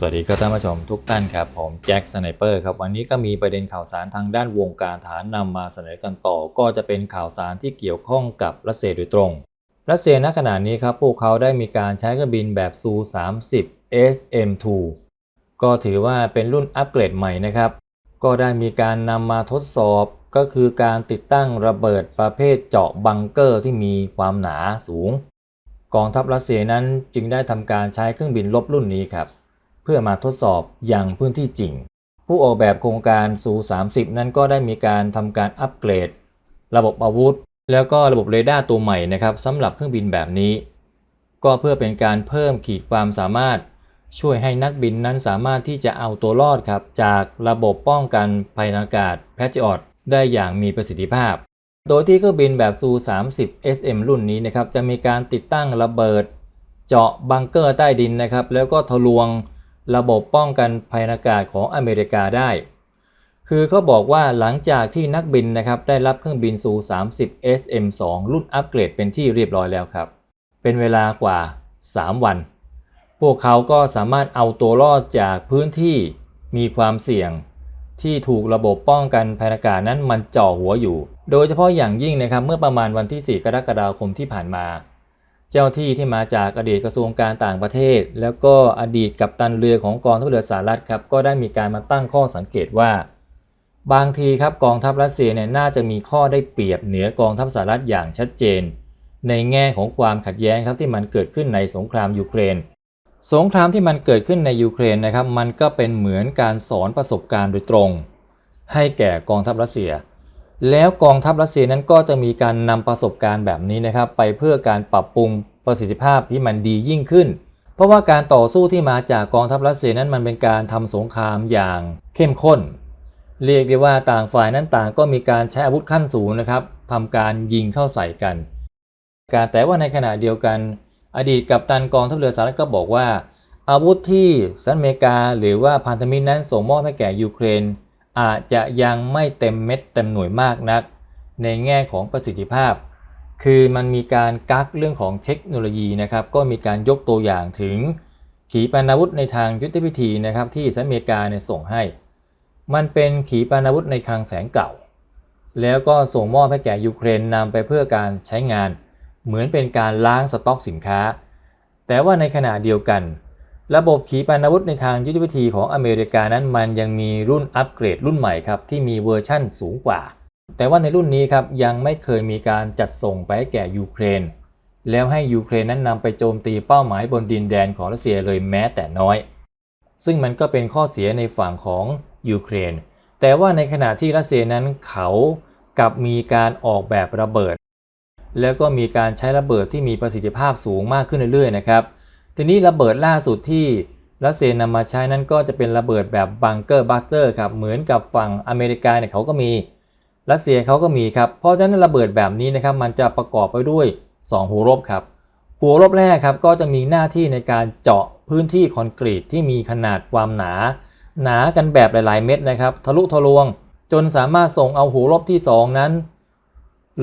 สวัสดีครับท่านผู้ชมทุกท่านครับผมแจ็คสไนเปอร์ครับวันนี้ก็มีประเด็นข่าวสารทางด้านวงการฐานนำมาเสนอกันต่อ ก็จะเป็นข่าวสารที่เกี่ยวข้องกับรัสเซียโดยตรง รัสเซียณขณะนี้ครับพวกเขาได้มีการใช้เครื่องบินแบบซู 30 SM2 ก็ถือว่าเป็นรุ่นอัปเกรดใหม่นะครับ ก็ได้มีการนำมาทดสอบก็คือการติดตั้งระเบิดประเภทเจาะบังเกอร์ที่มีความหนาสูง กองทัพรัสเซียนั้นจึงได้ทำการใช้เครื่องบินลบรุ่นนี้ครับ พื่อมาทดสอบอย่างพื้นที่จริง ผู้ออกแบบโครงการซู30 นั้นก็ได้มีการทำการอัปเกรด ระบบอาวุธ แล้วก็ระบบเรดาร์ตัวใหม่นะครับสำหรับเครื่องบินแบบนี้ ก็เพื่อเป็นการเพิ่มขีดความสามารถ ช่วยให้นักบินนั้นสามารถที่จะเอาตัวรอดครับ จากระบบป้องกันภัยทางอากาศแพทริออตได้อย่างมีประสิทธิภาพ โดยที่เครื่องบินแบบซู30 SM รุ่นนี้นะครับจะมีการติดตั้งระเบิด เจาะบังเกอร์ใต้ดินนะครับแล้วก็ทะลวง ระบบป้องกันภัยอากาศของอเมริกาได้ คือเขาบอกว่าหลังจากที่นักบินนะครับได้รับเครื่องบินซู30 SM2 รุ่นอัปเกรดเป็นที่เรียบร้อยแล้วครับ เป็นเวลากว่า 3 วัน พวกเขาก็สามารถเอาตัวรอดจากพื้นที่มีความเสี่ยงที่ถูกระบบป้องกันภัยอากาศนั้นมันจ่อหัวอยู่ โดยเฉพาะอย่างยิ่งนะครับเมื่อประมาณวันที่ 4 กรกฎาคมที่ผ่านมา เจ้าที่ที่มาจากอดีตกระทรวงการต่างประเทศ แล้วก็อดีตกัปตันเรือของกองทัพเรือสหรัฐครับก็ได้มีการมาตั้งข้อสังเกตว่า บางทีครับกองทัพรัสเซียเนี่ยน่าจะมีข้อได้เปรียบเหนือกองทัพสหรัฐอย่างชัดเจน ในแง่ของความขัดแย้งครับที่มันเกิดขึ้นในสงครามยูเครน สงครามที่มันเกิดขึ้นในยูเครนนะครับมันก็เป็นเหมือนการสอนประสบการณ์โดยตรง ให้แก่กองทัพรัสเซีย แล้วกองทัพรัสเซียนั้นก็จะมีการนำประสบการณ์แบบนี้นะครับ ไปเพื่อการปรับปรุงประสิทธิภาพที่มันดียิ่งขึ้น เพราะว่าการต่อสู้ที่มาจากกองทัพรัสเซียนั้นมันเป็นการทำสงครามอย่างเข้มข้น เรียกได้ว่าต่างฝ่ายนั้นต่างก็มีการใช้อาวุธขั้นสูงนะครับทำการยิงเข้าใส่กัน การแต่ว่าในขณะเดียวกัน อดีตกัปตันกองทัพเรือสหรัฐก็บอกว่า อาวุธที่สหรัฐอเมริกา หรือว่าพันธมิตรนั้นส่งมอบให้แก่ยูเครน อาจจะยังไม่เต็มเม็ดเต็มหน่วยมากนัก ในแง่ของประสิทธิภาพ คือมันมีการกักเรื่องของเทคโนโลยีนะครับ ก็มีการยกตัวอย่างถึงขีปนาวุธในทางยุทธวิธีนะครับที่สหรัฐอเมริกาเนี่ยส่งให้ มันเป็นขีปนาวุธในคลังแสงเก่า แล้วก็ส่งมอบให้แก่ยูเครนนำไปเพื่อการใช้งาน เหมือนเป็นการล้างสต็อกสินค้า แต่ว่าในขณะเดียวกัน ระบบขีปนาวุธในทางยุทธวิธีของอเมริกานั้นมันยังมีรุ่นอัปเกรดรุ่นใหม่ครับที่มีเวอร์ชั่นสูงกว่า แต่ว่าในรุ่นนี้ครับยังไม่เคยมีการจัดส่งไปให้แก่ยูเครน แล้วให้ยูเครนนั้นนำไปโจมตีเป้าหมายบนดินแดนของรัสเซียเลยแม้แต่น้อย ซึ่งมันก็เป็นข้อเสียในฝั่งของยูเครน แต่ว่าในขณะที่รัสเซียนั้นเขากลับมีการออกแบบระเบิด แล้วก็มีการใช้ระเบิดที่มีประสิทธิภาพสูงมากขึ้นเรื่อยๆนะครับ ทีนี้ระเบิดล่าสุดที่รัสเซียนำมาใช้นั้นก็จะเป็นระเบิดแบบบังเกอร์บัสเตอร์ครับเหมือนกับฝั่งอเมริกาเนี่ยเขาก็มีรัสเซียเขาก็มีครับเพราะฉะนั้นระเบิดแบบนี้นะครับมันจะประกอบไปด้วย 2 หัวรบครับ หัวรบแรกครับก็จะมีหน้าที่ในการเจาะพื้นที่คอนกรีตที่มีขนาดความหนา หนากันแบบหลายๆ เม็ดนะครับ ทะลุทะลวง จนสามารถส่งเอาหัวรบที่ 2 นั้น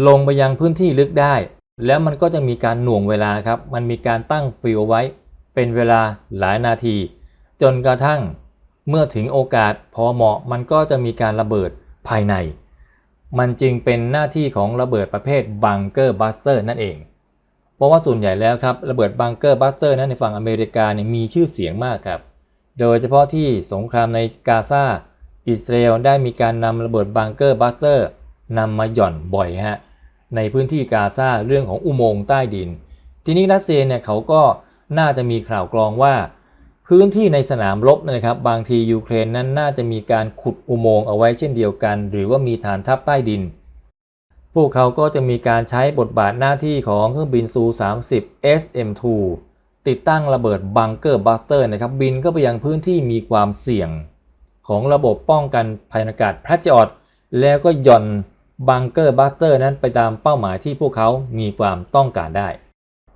ลงไปยังพื้นที่ลึกได้ แล้วมันก็จะมีการหน่วงเวลาครับ มันมีการตั้งฟิลไว้ เป็นเวลาหลายนาที จนกระทั่งเมื่อถึงโอกาสพอเหมาะมันก็จะมีการระเบิดภายใน มันจึงเป็นหน้าที่ของระเบิดประเภทบังเกอร์บัสเตอร์นั่นเอง เพราะว่าส่วนใหญ่แล้วครับระเบิดบังเกอร์บัสเตอร์นั้นในฝั่งอเมริกาเนี่ยมีชื่อเสียงมากครับ โดยเฉพาะที่สงครามในกาซาอิสราเอลได้มีการนำระเบิดบังเกอร์บัสเตอร์นำมาหย่อนบ่อยฮะในพื้นที่กาซาเรื่องของอุโมงค์ใต้ดิน ทีนี้รัสเซียเนี่ยเขาก็ น่าจะมีข่าวกรองว่า พื้นที่ในสนามรบนะครับ บางทียูเครนนั้นน่าจะมีการขุดอุโมงค์เอาไว้เช่นเดียวกัน หรือว่ามีฐานทัพใต้ดิน พวกเขาก็จะมีการใช้บทบาทหน้าที่ของเครื่องบินซู 30 SM2 ติดตั้งระเบิดบังเกอร์บัสเตอร์นะครับบินเข้าไปยังพื้นที่มีความเสี่ยง ของระบบป้องกันภัยอากาศแพทริออตแล้วก็ย่อนบังเกอร์บัสเตอร์นั้นไปตามเป้าหมายที่พวกเขามีความต้องการได้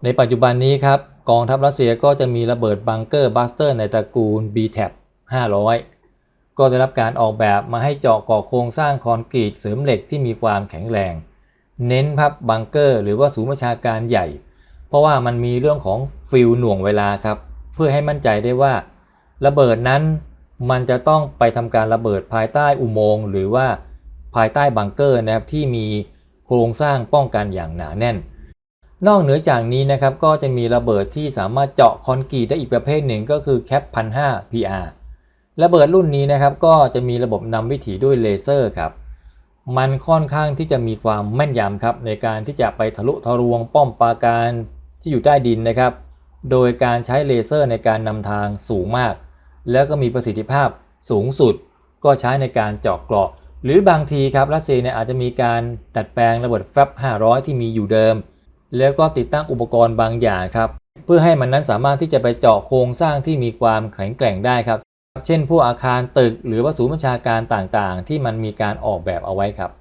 ในปัจจุบันนี้ครับ กองทัพรัสเซียก็จะมีระเบิดบังเกอร์บัสเตอร์ในตระกูล BTAP 500 ก็ได้รับการออกแบบมาให้เจาะก่อโครงสร้างคอนกรีตเสริมเหล็กที่มีความแข็งแรง เน้นพับบังเกอร์หรือว่าศูนย์ประชาการใหญ่ เพราะว่ามันมีเรื่องของฟิลหน่วงเวลาครับ เพื่อให้มั่นใจได้ว่า ระเบิดนั้นมันจะต้องไปทำการระเบิดภายใต้อุโมงค์หรือว่าภายใต้บังเกอร์นะครับที่มีโครงสร้างป้องกันอย่างหนาแน่น นอกเหนือจากนี้นะครับก็จะมีระเบิดที่สามารถเจาะคอนกรีตได้อีกประเภทหนึ่งก็คือแคปพันห้า PR ระเบิดรุ่นนี้นะครับก็จะมีระบบนำวิถีด้วยเลเซอร์ครับมันค่อนข้างที่จะมีความแม่นยำครับในการที่จะไปทะลุทะลวงป้อมปราการที่อยู่ใต้ดินนะครับ โดยการใช้เลเซอร์ในการนำทางสูงมาก แล้วก็มีประสิทธิภาพสูงสุด ก็ใช้ในการเจาะเกราะ หรือบางทีครับรัสเซียเนี่ยอาจจะมีการดัดแปลงระเบิดแฟบ500 ที่มีอยู่เดิม แล้วก็ติดตั้งอุปกรณ์บางอย่างครับ เพื่อให้มันนั้นสามารถที่จะไปเจาะโครงสร้างที่มีความแข็งแกร่งได้ครับ เช่นพวกอาคารตึก หรือว่าศูนย์บัญชาการต่างๆ ที่มันมีการออกแบบเอาไว้ครับ